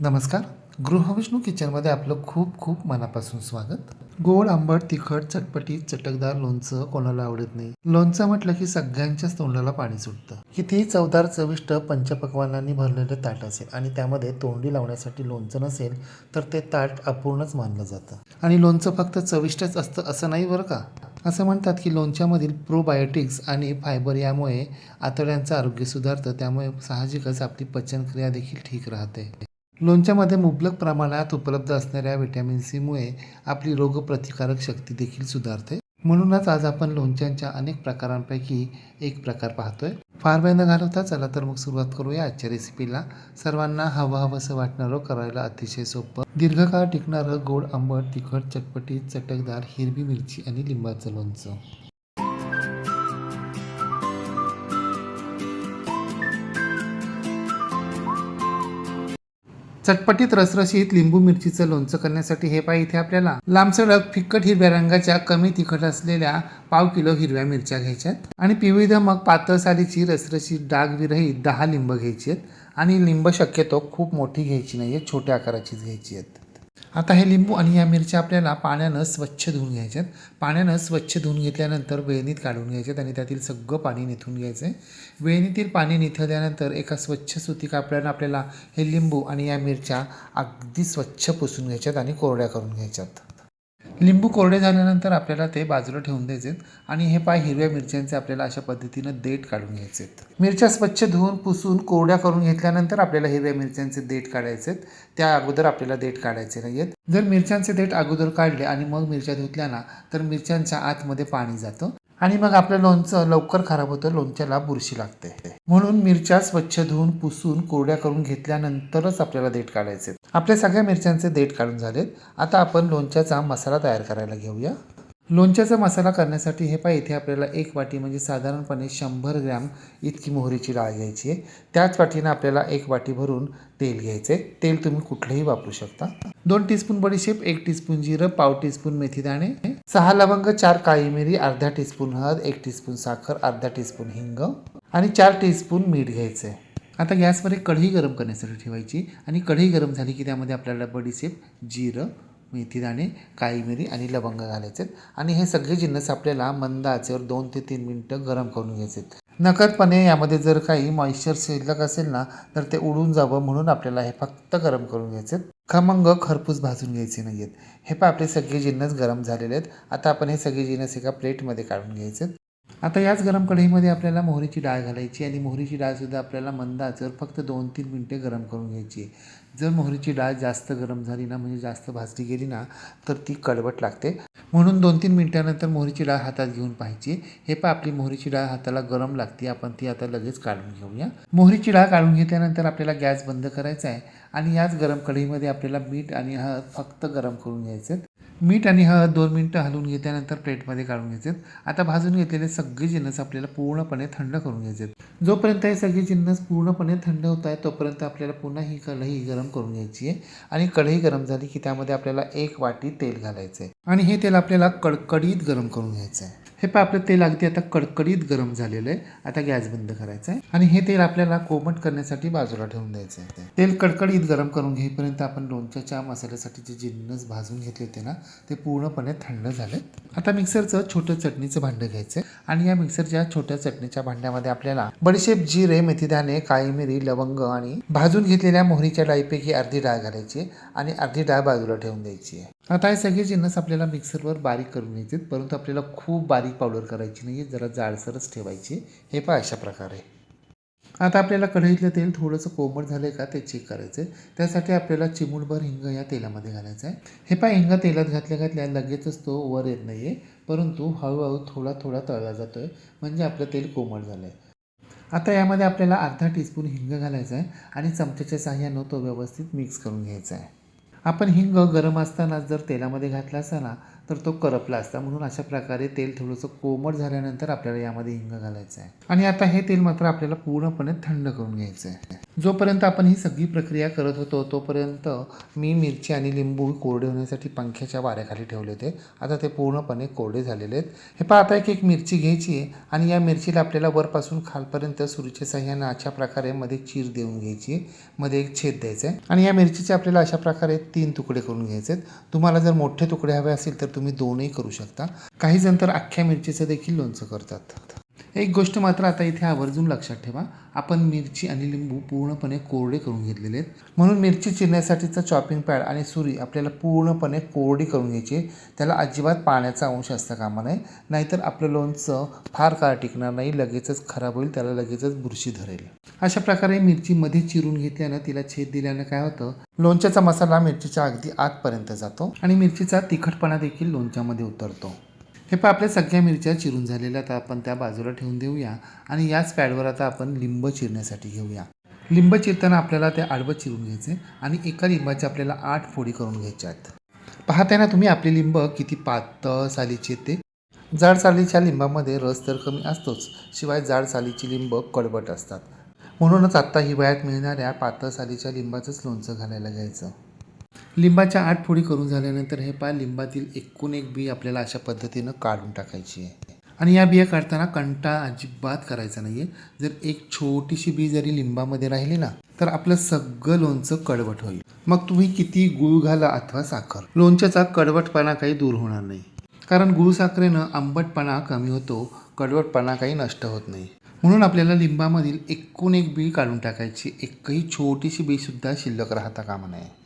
नमस्कार. गृहविष्णू किचनमध्ये आपलं खूप खूप मनापासून स्वागत. गोड आंबट तिखट चटपटी चटकदार लोणचं कोणाला आवडत नाही. लोणचं म्हटलं की सगळ्यांच्याच तोंडाला पाणी सुटतं. कितीही चवदार चविष्ट पंचपक्वानांनी भरलेलं ताट असेल आणि त्यामध्ये तोंडी लावण्यासाठी लोणचं नसेल तर ते ताट अपूर्णच मानलं जातं. आणि लोणचं फक्त चविष्टच असतं असं नाही बरं का? असं म्हणतात की लोणच्यामधील प्रोबायोटिक्स आणि फायबर यामुळे आतड्यांचं आरोग्य सुधारतं त्यामुळे साहजिकच आपली पचनक्रिया देखील ठीक राहते. लोणच्यामध्ये मुबलक प्रमाणात उपलब्ध असणाऱ्या व्हिटॅमिन सीमुळे आपली रोगप्रतिकारक शक्ती देखील सुधारते. म्हणूनच आज आपण लोणच्यांच्या अनेक प्रकारांपैकी एक प्रकार पाहतोय. फार वेळ न घालवता चला तर मग सुरुवात करूया आजच्या रेसिपीला सर्वांना हवं हवंसं वाटणारं करायला अतिशय सोपं. दीर्घकाळ टिकणारं गोड आंबट तिखट चटपटी चटकदार हिरवी मिरची आणि लिंबाचं लोणचं. चटपटीत रसरशीत लिंबू मिरचीचं लोणचं करण्यासाठी हे पाय इथे आपल्याला. लांबसडक फिक्कट हिरव्या रंगाच्या कमी तिखट असलेल्या पाव किलो हिरव्या मिरच्या घ्यायच्यात. आणि पिवळी मग पातळ सालीची रसरशीत डाग विरहित दहा लिंब घ्यायची आहेत आणि लिंब शक्यतो खूप मोठी घ्यायची नाही आहे छोट्या आकाराचीच घ्यायची आहेत आता हे लिंबू आणि या मिरच्या आपल्याला पाण्यानं स्वच्छ धुवून घ्यायच्यात. पाण्यानं स्वच्छ धुवून घेतल्यानंतर वेळणीत काढून घ्यायच्यात आणि त्यातील सगळं पाणी निथून घ्यायचं आहे वेळणीतील पाणी निथळल्यानंतर एका स्वच्छ सुती कापड्यानं आपल्याला हे लिंबू आणि या मिरच्या अगदी स्वच्छ पुसून घ्यायच्यात आणि कोरड्या करून घ्यायच्यात. लिंबू कोरडे झाल्यानंतर आपल्याला ते बाजूला ठेवून द्यायचे आणि हे पाय हिरव्या मिरच्यांचे आपल्याला अशा पद्धतीनं देठ काढून घ्यायचे मिरच्या स्वच्छ धुवून पुसून कोरड्या करून घेतल्यानंतर आपल्याला हिरव्या मिरच्यांचे देठ काढायचे त्या अगोदर आपल्याला देठ काढायचे नाही आहेत जर मिरच्यांचे देठ अगोदर काढले आणि मग मिरच्या धुतल्या ना तर मिरच्यांच्या आतमध्ये पाणी जातं. आणि मग आपलं लोणचं लवकर खराब होतं लोणच्याला बुरशी लागते. म्हणून मिरच्या स्वच्छ धुवून पुसून कोरड्या करून घेतल्यानंतरच आपल्याला देठ काढायचे आपल्या सगळ्या मिरच्यांचे देठ काढून झालेत. आता आपण लोणच्याचा मसाला तयार करायला घेऊया. लोणच्याचा मसाला करण्यासाठी हे पाय इथे आपल्याला एक वाटी म्हणजे साधारणपणे शंभर ग्रॅम इतकी मोहरीची डाळ घ्यायची आहे. त्याच वाटीनं आपल्याला एक वाटी भरून तेल घ्यायचं आहे तेल तुम्ही कुठलंही वापरू शकता. दोन टीस्पून बडीशेप एक टीस्पून जिरं पाव टीस्पून मेथी दाणे सहा लवंग चार काळी मिरी अर्धा टीस्पून हळद एक टीस्पून साखर अर्धा टीस्पून हिंग आणि चार टीस्पून मीठ घ्यायचं आहे आता गॅसवर एक कढई गरम करण्यासाठी ठेवायची आणि कढई गरम झाली की त्यामध्ये आपल्याला बडीशेप जिरं मेथी दाणे काळी मिरी आणि लवंग घालायचे आणि हे सगळे जिन्नस आपल्याला मंद आचेवर दोन ते तीन मिनटं गरम करून घ्यायचे नकळतपणे यामध्ये जर काही मॉइश्चर शिल्लक असेल ना तर ते उडून जावं म्हणून आपल्याला हे फक्त गरम करून घ्यायचे खमंग खरपूस भाजून घ्यायचे नाही आहेत हे पण आपले सगळे जिन्नस गरम झालेले आहेत. आता आपण हे सगळे जिन्नस एका प्लेटमध्ये काढून घ्यायचे आता याच गरम कढईमध्ये आपल्याला मोहरीची डाळ घालायची आणि मोहरीची डाळसुद्धा आपल्याला मंद आचेवर फक्त दोन तीन मिनटे गरम करून घ्यायची जर मोहरीची डाळ जास्त गरम झाली ना म्हणजे जास्त भाजली गेली ना तर ती कडवट लागते. म्हणून दोन तीन मिनटानंतर मोहरीची डाळ हातात घेऊन पाहिजे हे पण आपली मोहरीची डाळ हाताला गरम लागते. आपण ती आता लगेच काढून घेऊया. मोहरीची डाळ काढून घेतल्यानंतर आपल्याला गॅस बंद करायचा आहे आणि याच गरम कढईमध्ये आपल्याला मीठ आणि हळद फक्त गरम करून घ्यायचे मीठ आणि हळद दोन मिनटं हलवून घेतल्यानंतर प्लेटमध्ये काढून घ्यायचे. आता भाजून घेतलेले सगळे जिन्नस आपल्याला पूर्णपणे थंड करून घ्यायचे. जोपर्यंत हे सगळे जिन्नस पूर्णपणे थंड होत आहे तोपर्यंत आपल्याला पुन्हा ही कढई गरम करून घ्यायची आहे आणि कढई गरम झाली की त्यामध्ये आपल्याला एक वाटी तेल घालायचं आहे आणि हे तेल आपल्याला कडकडीत गरम करून घ्यायचं आहे हे पण आपलं तेल अगदी आता कडकडीत गरम झालेलं आहे. आता गॅस बंद करायचा आहे. आणि हे तेल आपल्याला कोमट करण्यासाठी बाजूला ठेवून द्यायचं आहे. तेल कडकडीत गरम करून घेईपर्यंत आपण लोणच्याच्या मसाल्यासाठी जे जिन्नस भाजून घेतले होते ना ते पूर्णपणे थंड झालेत. आता मिक्सरचं छोटं चटणीचं भांडं घ्यायचं आणि या मिक्सरच्या छोट्या चटणीच्या भांड्यामध्ये आपल्याला बडीशेप जिरे मेथीदाणे काळी मिरी लवंग आणि भाजून घेतलेल्या मोहरीच्या डाळीपैकी अर्धी डाळ घालायची आणि अर्धी डाळ बाजूला ठेवून द्यायची आहे. आता हे सगळे जिन्नस आपल्याला मिक्सरवर बारीक करून घ्यायचे परंतु आपल्याला खूप बारीक पावडर करायची नाही जरा जाडसरच ठेवायची. हे पण अशा प्रकारे. आता आपल्याला कढईतलं तेल थोडंसं कोमट झालं आहे का ते चेक करायचं आहे त्यासाठी आपल्याला चिमूटभर हिंग या तेलामध्ये घालायचं आहे. हे पा हिंग तेलात घातल्या घातल्या लगेचच तो वर येत नाही आहे परंतु हळूहळू थोडा थोडा तळला जातो आहे म्हणजे आपलं तेल कोमट झालं आहे आता यामध्ये आपल्याला अर्धा टीस्पून हिंग घालायचा आहे आणि चमच्याच्या साह्यानं तो व्यवस्थित मिक्स करून घ्यायचा आहे. आपण हिंग गरम असताना जर तेलामध्ये घातला असता ना तर तो करपला असता. म्हणून अशा प्रकारे तेल थोडंसं कोमट झाल्यानंतर आपल्याला यामध्ये हिंग घालायचं आहे. आणि आता हे तेल मात्र आपल्याला पूर्णपणे थंड करून घ्यायचं आहे. जोपर्यंत आपण ही सगळी प्रक्रिया करत होतो तोपर्यंत मी मिरची आणि लिंबू कोरडे होण्यासाठी पंख्याच्या वाऱ्याखाली ठेवले होते. आता ते पूर्णपणे कोरडे झालेले आहेत. हे पाहता एक एक मिरची घ्यायची आहे आणि या मिरचीला आपल्याला वरपासून खालपर्यंत सुरीच्या साह्यानं अशा प्रकारे मध्ये चीर देऊन घ्यायची आहे. मध्ये एक छेद द्यायचा आहे. आणि या मिरचीचे आपल्याला अशा प्रकारे तीन तुकडे करून घ्यायचे आहेत. तुम्हाला जर मोठे तुकडे हवे असतील तर तुम्ही दोनही करू शकता. काही जण तर अख्ख्या मिरचीचं देखील लोणचं करतात. एक गोष्ट मात्र आता इथे आवर्जून लक्षात ठेवा. आपण मिरची आणि लिंबू पूर्णपणे कोरडे करून घेतलेले आहेत. म्हणून मिरची चिरण्यासाठीचा चॉपिंग पॅड आणि सुरी आपल्याला पूर्णपणे कोरडी करून घ्यायची त्याला अजिबात पाण्याचा अंश असता कामा नये. नाहीतर आपलं लोणचं फार काळ टिकणार नाही. लगेचच खराब होईल. त्याला लगेचच बुरशी धरेल. अशा प्रकारे मिरची मध्ये चिरून घेतल्यानं तिला छेद दिल्यानं काय होतं? लोणच्याचा मसाला मिरचीच्या अगदी आतपर्यंत जातो आणि मिरचीचा तिखटपणा देखील लोणच्यामध्ये उतरतो. हे पहा आपल्या सगळ्या मिरच्या चिरून झालेल्या आता आपण त्या बाजूला ठेवून देऊया. आणि याच पॅडवर आता आपण लिंब चिरण्यासाठी घेऊया. लिंब चिरताना आपल्याला ते आडवं चिरून घ्यायचे आणि एका लिंबाची आपल्याला आठ फोडी करून घ्यायच्या आहेत. पाहताय ना तुम्ही आपली लिंब किती पातळ सालीचे ते जाड सालीच्या लिंबामध्ये रस तर कमी असतोच. शिवाय जाड सालीची लिंब कडबट असतात. म्हणूनच आत्ता हिवाळ्यात मिळणाऱ्या पातळ सालीच्या लिंबाचंच लोणचं घालायला घ्यायचं. लिंबाच्या आठ फोडी करून झाल्यानंतर हे पा लिंबातील एकूण एक बी आपल्याला अशा पद्धतीनं काढून टाकायची आहे. आणि या बिया काढताना कंटाळा अजिबात करायचा नाही आहे जर एक छोटीशी बी जरी लिंबामध्ये राहिली ना तर आपलं सगळं लोणचं कडवट होईल. मग तुम्ही किती गुळ घाला अथवा साखर. लोणच्याचा कडवटपणा काही दूर होणार नाही. कारण गुळ साखरेनं आंबटपणा कमी होतो कडवटपणा काही नष्ट होत नाही. म्हणून आपल्याला लिंबामधील एकूण एक बी काढून टाकायची. एकही छोटीशी बी सुद्धा शिल्लक राहता कामा नये.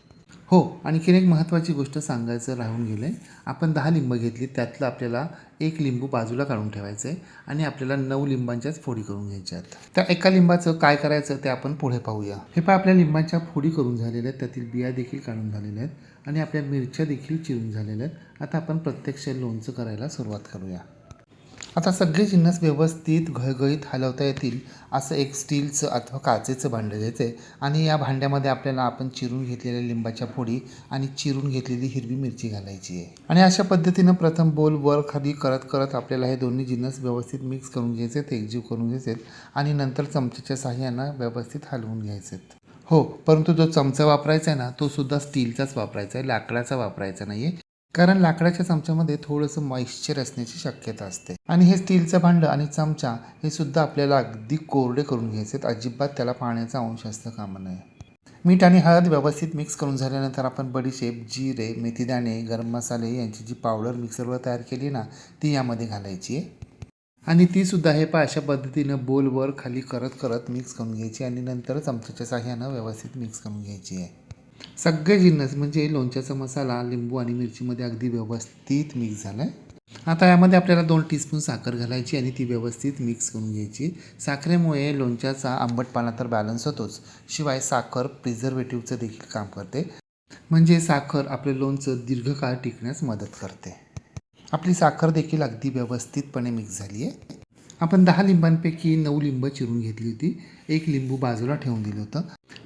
हो आणखीन एक महत्त्वाची गोष्ट सांगायचं राहून गेलं आहे आपण दहा लिंब घेतली त्यातलं आपल्याला एक लिंबू बाजूला काढून ठेवायचं आहे आणि आपल्याला नऊ लिंबांच्याच फोडी करून घ्यायच्या आहेत. त्या एका लिंबाचं काय करायचं ते आपण पुढे पाहूया. हे पहा आपल्या लिंबाच्या फोडी करून झालेल्या आहेत. त्यातील बिया देखील काढून झालेल्या आहेत आणि आपल्या मिरच्या देखील चिरून झालेल्या आहेत. आता आपण प्रत्यक्ष लोणचं करायला सुरुवात करूया. आता सगळे जिन्नस व्यवस्थित घळघळीत हलवता येतील असं एक स्टीलचं अथवा काचेचं भांडं घ्यायचं आहे आणि या भांड्यामध्ये आपल्याला आपण चिरून घेतलेल्या लिंबाच्या फोडी आणि चिरून घेतलेली हिरवी मिरची घालायची आहे. आणि अशा पद्धतीनं प्रथम बोल वर खाली करत करत आपल्याला हे दोन्ही जिन्नस व्यवस्थित मिक्स करून घ्यायचे आहेत एकजीव करून घ्यायचे आहेत आणि नंतर चमच्याच्या साह्यानं व्यवस्थित हलवून घ्यायचे. आहेत हो परंतु जो चमचा वापरायचा आहे ना तो सुद्धा स्टीलचाच वापरायचा आहे लाकडाचा वापरायचा नाही आहे कारण लाकडाच्या चमच्यामध्ये थोडंसं मॉइश्चर असण्याची शक्यता असते. आणि हे स्टीलचं भांडं आणि चमचा हे सुद्धा आपल्याला अगदी कोरडे करून घ्यायचे अजिबात त्याला पाण्याचा अंश असतं कामं नये मीठ आणि हळद व्यवस्थित मिक्स करून झाल्यानंतर आपण बडीशेप जिरे मेथीदाणे गरम मसाले यांची जी पावडर मिक्सरवर तयार केली ना ती यामध्ये घालायची. आहे आणि ती सुद्धा हे पा अशा पद्धतीनं बोलवर खाली करत करत मिक्स करून घ्यायची आणि नंतर चमच्याच्या साह्यानं व्यवस्थित मिक्स करून घ्यायची आहे. सगळे जिन्नस म्हणजे लोणच्याचा मसाला लिंबू आणि मिरचीमध्ये अगदी व्यवस्थित मिक्स झाला आहे आता यामध्ये आपल्याला दोन टीस्पून साखर घालायची आणि ती व्यवस्थित मिक्स करून घ्यायची. साखरेमुळे लोणच्याचा आंबटपणा तर बॅलन्स होतोच. शिवाय साखर प्रिझर्वेटिव्हचं देखील काम करते. म्हणजे साखर आपलं लोणचं दीर्घकाळ टिकण्यास मदत करते. आपली साखर देखील अगदी व्यवस्थितपणे मिक्स झाली आहे आपण दहा लिंबांपैकी नऊ लिंब चिरून घेतली होती. एक लिंबू बाजूला ठेवून दिलं होतं.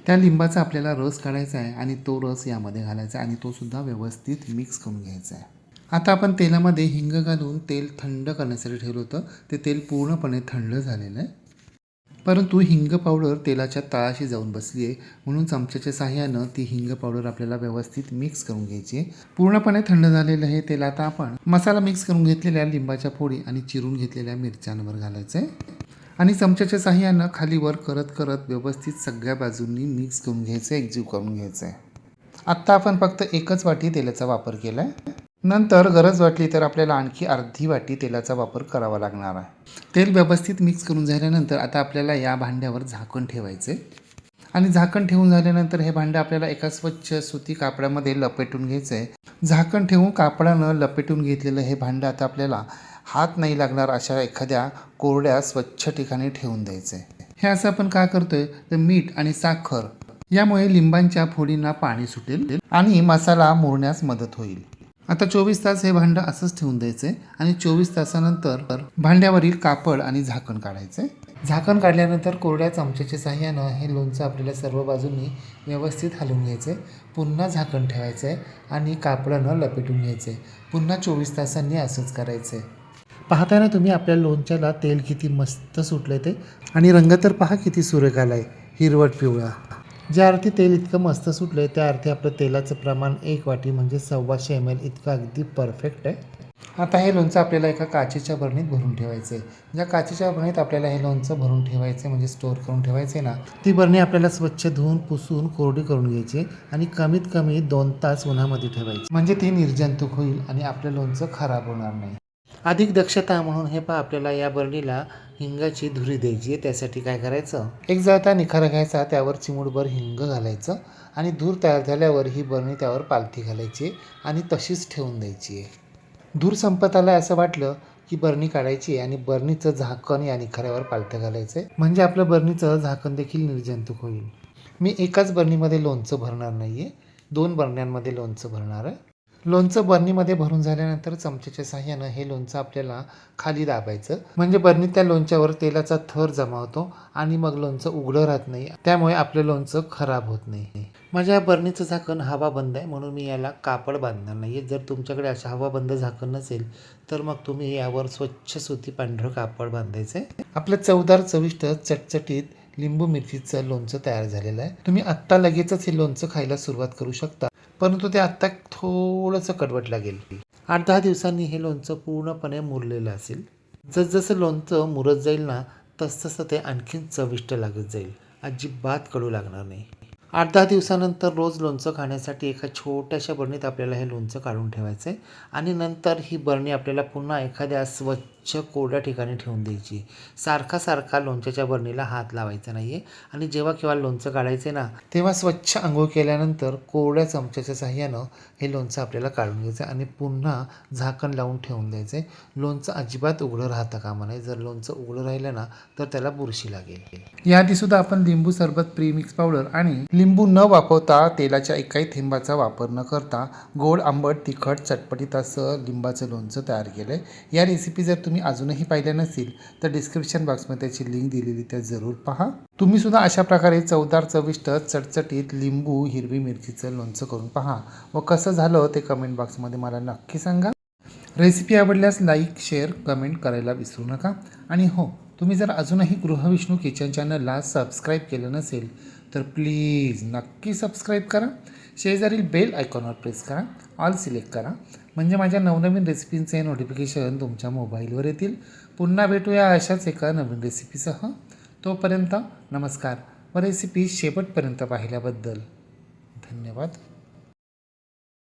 त्या लिंबाचा आपल्याला रस काढायचा आहे आणि तो रस यामध्ये घालायचा आहे आणि तो सुद्धा व्यवस्थित मिक्स करून घ्यायचा आहे. आता आपण तेलामध्ये हिंग घालून तेल थंड करण्यासाठी ठेवलं होतं. ते तेल पूर्णपणे थंड झालेलं आहे. परंतु हिंग पावडर तेलाच्या तळाशी जाऊन बसली आहे. म्हणून चमच्याच्या साह्यानं ती हिंग पावडर आपल्याला व्यवस्थित मिक्स करून घ्यायची आहे. पूर्णपणे थंड झालेलं हे तेल आता आपण मसाला मिक्स करून घेतलेल्या लिंबाच्या फोडी आणि चिरून घेतलेल्या मिरच्यांवर घालायचं आहे. आणि चमच्याच्या साह्यानं खाली वर करत करत व्यवस्थित सगळ्या बाजूंनी मिक्स करून घ्यायचं आहे एकजीव करून घ्यायचं आहे आत्ता आपण फक्त एकच वाटी तेलाचा वापर केला आहे नंतर गरज वाटली तर आपल्याला आणखी अर्धी वाटी तेलाचा वापर करावा लागणार आहे. तेल व्यवस्थित मिक्स करून झाल्यानंतर आता आपल्याला या भांड्यावर झाकण ठेवायचे आणि झाकण ठेवून झाल्यानंतर हे भांडं आपल्याला एका स्वच्छ सुती कापडामध्ये लपेटून घ्यायचं आहे झाकण ठेवून कापडानं लपेटून घेतलेलं हे भांडं आता आपल्याला हात नाही लागणार अशा एखाद्या कोरड्या स्वच्छ ठिकाणी ठेवून द्यायचं. आहे हे असं आपण का करतोय? तर मीठ आणि साखर यामुळे लिंबांच्या फोडींना पाणी सुटेल आणि मसाला मुरण्यास मदत होईल. आता चोवीस तास हे भांडं असंच ठेवून द्यायचं आहे आणि चोवीस तासानंतर भांड्यावरील कापड आणि झाकण काढायचं. आहे झाकण काढल्यानंतर कोरड्या चमच्याच्या साह्यानं हे लोणचं आपल्याला सर्व बाजूंनी व्यवस्थित हलवून घ्यायचं. आहे पुन्हा झाकण ठेवायचं आहे आणि कापडानं लपेटून घ्यायचं. आहे पुन्हा चोवीस तासांनी असंच करायचं. पाहताय पाहताना तुम्ही आपल्या लोणच्याला तेल किती मस्त सुटलं ते. आणि रंग तर पहा किती सुरेख आला आहे हिरवट पिवळा. ज्या अर्थी तेल इतकं मस्त सुटलं आहे त्या अर्थी आपलं तेलाचं प्रमाण एक वाटी म्हणजे सव्वाशे एम एल इतकं अगदी परफेक्ट आहे. आता हे लोणचं आपल्याला एका काचेच्या बरणीत भरून ठेवायचं आहे ज्या काचेच्या बरणीत आपल्याला हे लोणचं भरून ठेवायचं आहे म्हणजे स्टोअर करून ठेवायचं आहे ना ती बरणी आपल्याला स्वच्छ धुवून पुसून कोरडी करून घ्यायची आणि कमीत कमी दोन तास उन्हामध्ये ठेवायची. म्हणजे ती निर्जंतुक होईल आणि आपलं लोणचं खराब होणार नाही. अधिक दक्षता म्हणून हे पहा आपल्याला या बरणीला हिंगाची धुरी द्यायची आहे. त्यासाठी काय करायचं? एक जळता निखारा घ्यायचा त्यावर चिमूटभर हिंग घालायचं आणि धूर तयार झाल्यावर ही बरणी त्यावर पालथी घालायची आणि तशीच ठेवून द्यायची आहे. धूर संपत आला असं वाटलं की बरणी काढायची आणि बरणीचं झाकण या निखाऱ्यावर पालथं घालायचं म्हणजे आपलं बरणीचं झाकण देखील निर्जंतुक होईल. मी एकाच बरणीमध्ये लोणचं भरणार नाही आहे दोन बरण्यांमध्ये लोणचं भरणार आहे. लोणचं बरणीमध्ये भरून झाल्यानंतर चमच्याच्या साह्यानं हे लोणचं आपल्याला खाली दाबायचं. म्हणजे बरणीत त्या लोणच्यावर तेलाचा थर जमा होतो आणि मग लोणचं उघडं राहत नाही. त्यामुळे आपलं लोणचं खराब होत नाही. माझ्या बर्नीचं बरणीचं झाकण हवा बंद आहे म्हणून मी याला कापड बांधणार नाही जर तुमच्याकडे असं हवा बंद झाकण नसेल तर मग तुम्ही यावर स्वच्छ सुती पांढरं कापड बांधायचं आहे आपलं चवदार चविष्ट चटचटीत लिंबू मिरचीचं लोणचं तयार झालेलं आहे. तुम्ही आत्ता लगेचच हे लोणचं खायला सुरुवात करू शकता. परंतु ते आत्ता थोडंसं कडवट लागेल आठ दहा दिवसांनी हे लोणचं पूर्णपणे मुरलेलं असेल. जसजसं लोणचं मुरत जाईल ना तसतसं ते आणखीन चविष्ट लागत जाईल. अजिबात कडू लागणार नाही. आठ दहा दिवसानंतर रोज लोणचं खाण्यासाठी एका छोट्याशा बरणीत आपल्याला हे लोणचं काढून ठेवायचं आहे आणि नंतर ही बरणी आपल्याला पुन्हा एखाद्या स्वच्छ कोरड्या ठिकाणी ठेवून द्यायची. सारखा सारखा लोणच्याच्या बरणीला हात लावायचा नाही आहे आणि जेव्हा केव्हा लोणचं काढायचं ना तेव्हा स्वच्छ आंघोळ केल्यानंतर कोरड्या चमच्याच्या साह्यानं हे लोणचं आपल्याला काढून घ्यायचं आणि पुन्हा झाकण लावून ठेवून द्यायचं. आहे लोणचं अजिबात उघडं राहता कामा नये जर लोणचं उघडं राहिलं ना तर त्याला बुरशी लागेल. याआधी सुद्धा आपण लिंबू सरबत प्रीमिक्स पावडर आणि लिंबू न वापरता तेलाच्या एकाही थेंबाचा वापर न करता गोड आंबट तिखट चटपटीत असं लिंबाचं लोणचं तयार केलं आहे या रेसिपी जर तुम्ही तुम्ही अजूनही पाहिल्या नसतील तर डिस्क्रिप्शन बॉक्समध्ये त्याची लिंक दिलेली त्या जरूर पहा. तुम्ही सुद्धा अशा प्रकारे चवदार चविष्ट चटचटीत लिंबू हिरवी मिरचीचं लोणचं करून पहा. व कसं झालं ते कमेंट बॉक्समध्ये मला नक्की सांगा. रेसिपी आवडल्यास लाईक शेअर कमेंट करायला विसरू नका. आणि हो तुम्ही जर अजूनही गृहविष्णू किचन चॅनलला सबस्क्राईब केलं नसेल तर प्लीज नक्की सबस्क्राईब करा. शेजारील बेल आयकॉनवर प्रेस करा ऑल सिलेक्ट करा. म्हणजे माझ्या नवनवीन रेसिपींचे नोटिफिकेशन तुमच्या मोबाईलवर येतील. पुन्हा भेटूया अशाच एका नवीन रेसिपीसह. तोपर्यंत नमस्कार. व रेसिपी शेवटपर्यंत पाहिल्याबद्दल धन्यवाद.